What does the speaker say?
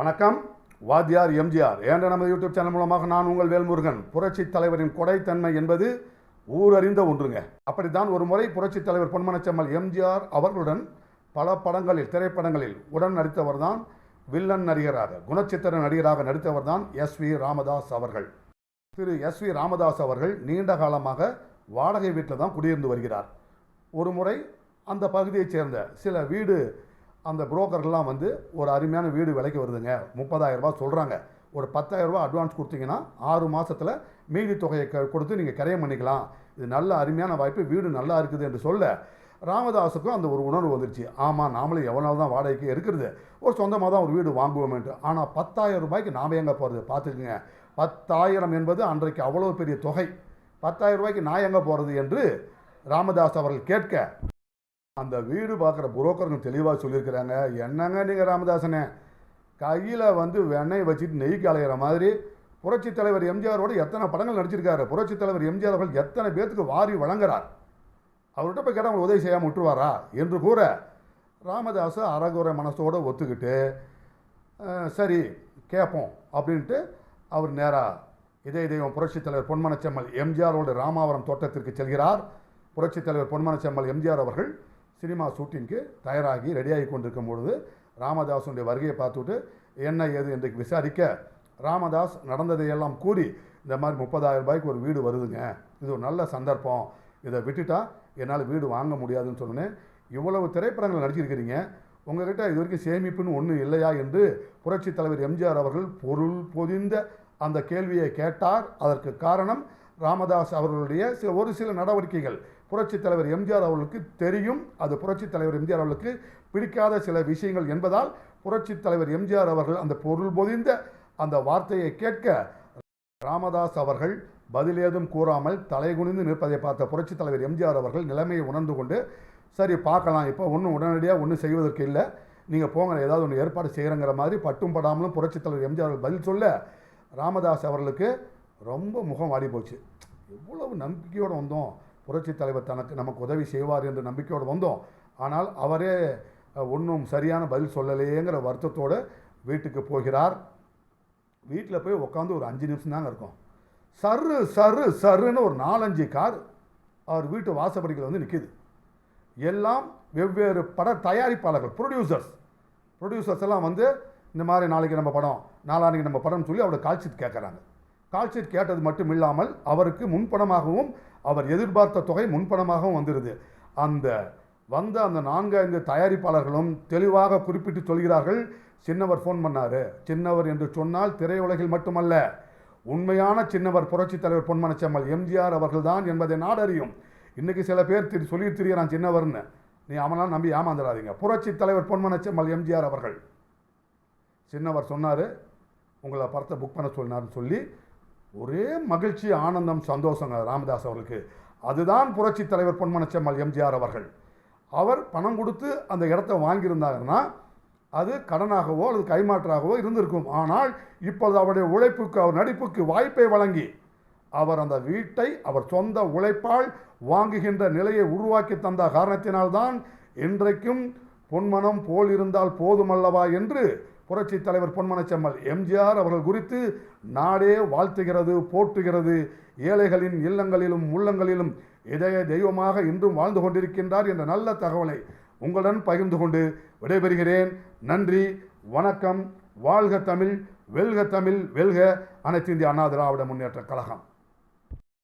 வணக்கம். வாத்தியார் எம்ஜிஆர். என்ற நமது யூடியூப் சேனல் மூலமாக நான் உங்கள் வேல்முருகன். புரட்சி தலைவரின் கொடைத்தன்மை என்பது ஊரறிந்த ஒன்றுங்க. அப்படித்தான் ஒரு முறை புரட்சி தலைவர் பொன்மனச்செம்மல் எம்ஜிஆர் அவர்களுடன் பல படங்களில் திரைப்படங்களில் உடன் நடித்தவர் தான் வில்லன் நடிகராக குணச்சித்திர நடிகராக நடித்தவர் தான் எஸ் வி ராமதாஸ் அவர்கள். திரு எஸ் வி ராமதாஸ் அவர்கள் நீண்ட காலமாக வாடகை வீட்டில் தான் குடியிருந்து வருகிறார். ஒரு முறை அந்த பகுதியைச் சேர்ந்த சில வீடு அந்த புரோக்கர்லாம் வந்து ஒரு அருமையான வீடு விலைக்கு வருதுங்க. முப்பதாயிரம் சொல்கிறாங்க ஒரு 10000 ரூபாய் அட்வான்ஸ் கொடுத்தீங்கன்னா ஆறு மாதத்தில் மீதி தொகையை க- கொடுத்து நீங்கள் கரையம் பண்ணிக்கலாம். இது நல்ல அருமையான வாய்ப்பு. வீடு நல்லா இருக்குது என்று சொல்ல ராமதாஸுக்கும் அந்த ஒரு உணர்வு வந்துருச்சு. ஆமாம் நாமளும் எவ்வளோ தான் வாடகைக்கு இருக்கிறது. ஒரு சொந்தமாக தான் ஒரு வீடு வாங்குவோமேன்ட்டு. ஆனால் பத்தாயிரம் ரூபாய்க்கு நாம் எங்கே போகிறது பார்த்துக்குங்க. பத்தாயிரம் என்பது அன்றைக்கு அவ்வளோ பெரிய தொகை. பத்தாயிரம் ரூபாய்க்கு நான் எங்கே போகிறது என்று ராமதாஸ் அவர்கள் கேட்க அந்த வீடு பார்க்குற புரோக்கருங்க தெளிவாக சொல்லியிருக்கிறாங்க. என்னங்க நீங்கள் ராமதாசனே? கையில் வந்து வெண்ணெய் வச்சுட்டு நெய் கலையிற மாதிரி புரட்சி தலைவர் எம்ஜிஆரோட எத்தனை படங்கள் நடிச்சிருக்காரு. புரட்சி தலைவர் எம்ஜிஆர் அவர்கள் எத்தனை பேர்த்துக்கு வாரி வழங்குறார். அவர்கிட்ட போய் கேட்டால் உதவி செய்யாமல் விட்டுருவாரா? என்று கூற ராமதாஸ் அறகுறை மனசோடு ஒத்துக்கிட்டு சரி கேட்போம் அப்படின்ட்டு அவர் நேராக இதே தெய்வம் புரட்சித் தலைவர் பொன்மனச்செம்மல் எம்ஜிஆரோட ராமாவரம் தோட்டத்திற்கு செல்கிறார். புரட்சித் தலைவர் பொன்மனச்செம்மல் எம்ஜிஆர் அவர்கள் சினிமா ஷூட்டிங்க்கு தயாராகி ரெடியாகி கொண்டிருக்கும் பொழுது ராமதாஸுடைய வருகையை பார்த்துட்டு என்ன ஏது? என்று விசாரிக்க ராமதாஸ் நடந்ததையெல்லாம் கூறி இந்த மாதிரி முப்பதாயிரம் ரூபாய்க்கு ஒரு வீடு வருதுங்க. இது ஒரு நல்ல சந்தர்ப்பம். இதை விட்டுட்டா என்னால் வீடு வாங்க முடியாதுன்னு சொன்னேன் இவ்வளவு திரைப்படங்கள் நடிச்சிருக்கிறீங்க. உங்ககிட்ட இது வரைக்கும் சேமிப்புன்னு ஒன்றும் இல்லையா? என்று புரட்சித் தலைவர் எம்ஜிஆர் அவர்கள் பொருள் பொதிந்த அந்த கேள்வியை கேட்டார். அதற்கு காரணம் ராமதாஸ் அவர்களுடைய சில ஒரு சில நடவடிக்கைகள். புரட்சித் தலைவர் எம்ஜிஆர் அவர்களுக்கு தெரியும். அது புரட்சித் தலைவர் எம்ஜிஆர் அவர்களுக்கு பிடிக்காத சில விஷயங்கள் என்பதால் புரட்சித் தலைவர் எம்ஜிஆர் அவர்கள் அந்த பொருள் பொதிந்த அந்த வார்த்தையை கேட்க ராமதாஸ் அவர்கள் பதில் ஏதும் கூறாமல் தலைகுனிந்து நிற்பதை பார்த்த புரட்சித் தலைவர் எம்ஜிஆர் அவர்கள் நிலைமையை உணர்ந்து கொண்டு சரி பார்க்கலாம். இப்போ ஒன்றும் உடனடியாக ஒன்றும் செய்வதற்கு இல்லை. நீங்கள் போங்க. ஏதாவது ஒன்று ஏற்பாடு செய்கிறங்கிற மாதிரி பட்டும் படாமலும் புரட்சித் தலைவர் எம்ஜிஆர் அவர்கள் பதில் சொல்ல ராமதாஸ் அவர்களுக்கு ரொம்ப முகம் வாடி போச்சு எவ்வளவு நம்பிக்கையோடு வந்தோம். புரட்சித் தலைவர் தனக்கு நமக்கு உதவி செய்வார் என்று நம்பிக்கையோடு வந்தோம். ஆனால் அவரே ஒன்றும் சரியான பதில் சொல்லலையேங்கிற வருத்தத்தோடு வீட்டுக்கு போகிறார். வீட்டில் போய் உட்காந்து ஒரு அஞ்சு நிமிஷம் தாங்க இருக்கும். சரு சரு சருன்னு ஒரு நாலஞ்சு கார் அவர் வீட்டு வாசப்படிகள் வந்து நிற்கிது எல்லாம் வெவ்வேறு பட தயாரிப்பாளர்கள் ப்ரொடியூசர்ஸ் ப்ரொடியூசர்ஸ் எல்லாம் வந்து இந்த மாதிரி நாளைக்கு நம்ம படம் நாளான்னைக்கு நம்ம படம்னு சொல்லி அவரோட கால் கேட்குறாங்க கால்ஷீட் கேட்டது மட்டும் இல்லாமல் அவருக்கு முன்பணமாகவும் அவர் எதிர்பார்த்த தொகை முன்பணமாகவும் வந்துடுது அந்த வந்த அந்த நான்கைந்து தயாரிப்பாளர்களும் தெளிவாக குறிப்பிட்டு சொல்கிறார்கள் சின்னவர் ஃபோன் பண்ணார். சின்னவர் என்று சொன்னால் திரையுலகில் மட்டுமல்ல உண்மையான சின்னவர் புரட்சித் தலைவர் பொன்மனச்செம்மல் எம்ஜிஆர் அவர்கள்தான் என்பதை நாடறியும். இன்றைக்கி சில பேர் திரு சொல்லி நான் சின்னவர்னு. நீ அவனால் நம்பி ஏமாந்துடாதீங்க. புரட்சித் தலைவர் பொன்மனச்செம்மல் எம்ஜிஆர் அவர்கள். சின்னவர் சொன்னார் உங்களை படத்தை புக் பண்ண சொன்னார்னு சொல்லி ஒரே மகிழ்ச்சி ஆனந்தம் சந்தோஷங்க ராமதாஸ் அவர்களுக்கு. அதுதான் புரட்சி தலைவர் பொன்மனச்செம்மல் எம்ஜிஆர் அவர்கள். அவர் பணம் கொடுத்து அந்த இடத்த வாங்கியிருந்தாங்கன்னா அது கடனாகவோ அல்லது கைமாற்றாகவோ இருந்திருக்கும். ஆனால் இப்பொழுது அவருடைய உழைப்புக்கு அவர் நடிப்புக்கு வாய்ப்பை வழங்கி அவர் அந்த வீட்டை அவர் சொந்த உழைப்பால் வாங்குகின்ற நிலையை உருவாக்கி தந்த காரணத்தினால்தான் இன்றைக்கும் பொன்மனம் போல் இருந்தால் போதுமல்லவா என்று புரட்சி தலைவர் பொன்மனச்செம்மல் எம்ஜிஆர் அவர்கள் குறித்து நாடே வாழ்த்துகிறது போற்றுகிறது. ஏழைகளின் இல்லங்களிலும் உள்ளங்களிலும் இதய தெய்வமாக இன்றும் வாழ்ந்து கொண்டிருக்கின்றார் என்ற நல்ல தகவலை உங்களுடன் பகிர்ந்து கொண்டு விடைபெறுகிறேன். நன்றி வணக்கம். வாழ்க தமிழ் வெல்க தமிழ் வெல்க அனைத்து இந்திய அண்ணா திராவிட முன்னேற்ற கழகம்.